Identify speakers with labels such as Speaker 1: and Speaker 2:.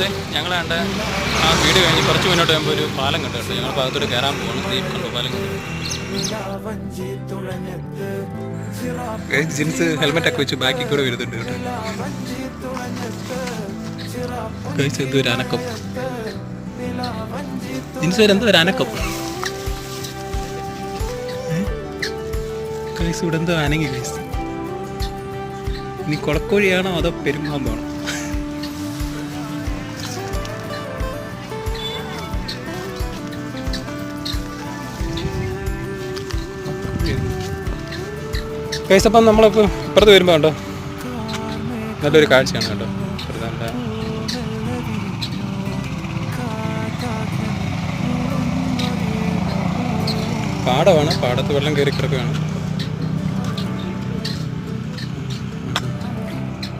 Speaker 1: ദേ ഞങ്ങൾ കണ്ട ആ വീട് കഴിഞ്ഞ് കുറച്ച് മുന്നോട്ട് പോകുമ്പോൾ ഒരു പാലം കണ്ടു കേട്ടോ. ഞങ്ങൾ ഭാഗത്തോട്ട് കയറാൻ പോകണം ദീപ് കണ്ടു പാലം കണ്ടു. ജിൻസ് ഹെൽമെറ്റ് ഒക്കെ വെച്ച് ബാക്കിൽ കൂടെ വരുന്നുണ്ട് കേട്ടോ. എന്തോ ഒരു അനക്കം. ജിൻസ് വരെ എന്തോ ഒരു അനക്കം. ഇവിടെ എന്തോ അനങ്ങി കഴിച്ചു ഇനി കുളക്കോഴിയാണോ അതോ പെരുമ്പാമ്പാണോ ഗൈസ് അപ്പം നമ്മളിപ്പോൾ ഇപ്പുറത്ത് വരുമ്പോൾ കണ്ടോ? നല്ലൊരു കാഴ്ചയാണ് കേട്ടോ. പാടമാണ്. പാടത്ത് വെള്ളം കയറി കിടക്കുകയാണ്.